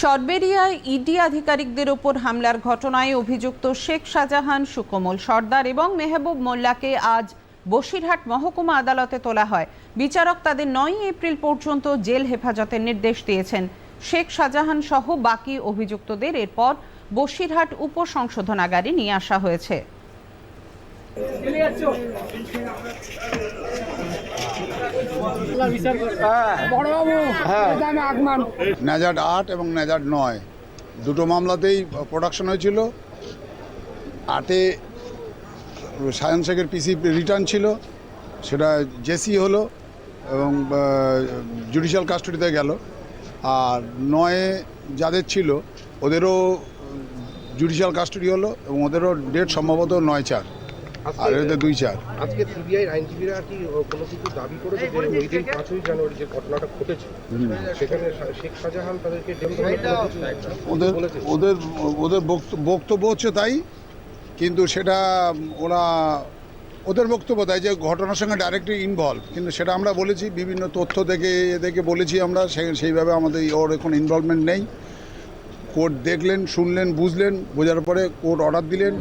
সরবেরিয়ায় ED আধিকারিকদের ওপর হামলার ঘটনায় অভিযুক্ত শেখ শাহজাহান, সুকোমল সর্দার এবং মেহবুব মোল্লাকে আজ বসিরহাট মহকুমা আদালতে তোলা হয়। বিচারক তাদের নয় এপ্রিল পর্যন্ত জেল হেফাজতের নির্দেশ দিয়েছেন। শেখ শাহজাহান সহ বাকি অভিযুক্তদের এরপর বসিরহাট উপসংশোধনাগারে নিয়ে আসা হয়েছে। ন্যাজাড আট এবং ন্যাজাড নয়। দুটো মামলাতেই প্রোডাকশন হয়েছিল। আটে সায়ন শেখের পিসি রিটার্ন ছিল। সেটা জেসি হলো এবং জুডিশিয়াল কাস্টডিতে গেল। আর নয়ে যাদের ছিল, ওদেরও জুডিশিয়াল কাস্টডি হলো এবং ওদেরও ডেট সম্ভবত নয় চার। আর দুই চার। আজকে সিবিআই আইনজীবীরা কি কোনো কিছু দাবি করেছে যে ওই দিন পাঁচই জানুয়ারি যে ঘটনাটা ঘটেছে সেখানে শেখ শাহজাহান তাদেরকে ওদের ওদের ওদের বক্তব্য হচ্ছে তাই কিন্তু সেটা ওরা ওদের বক্তব্য তাই যে ঘটনার সঙ্গে ডাইরেক্টলি ইনভলভ কিন্তু সেটা আমরা বলেছি বিভিন্ন তথ্য থেকে এ থেকে বলেছি আমরা সে- সেইভাবে আমাদের ওর এখন ইনভলভমেন্ট নেই। কোর্ট দেখলেন শুনলেন বুঝলেন বোঝার পরে কোর্ট অর্ডার দিলেন।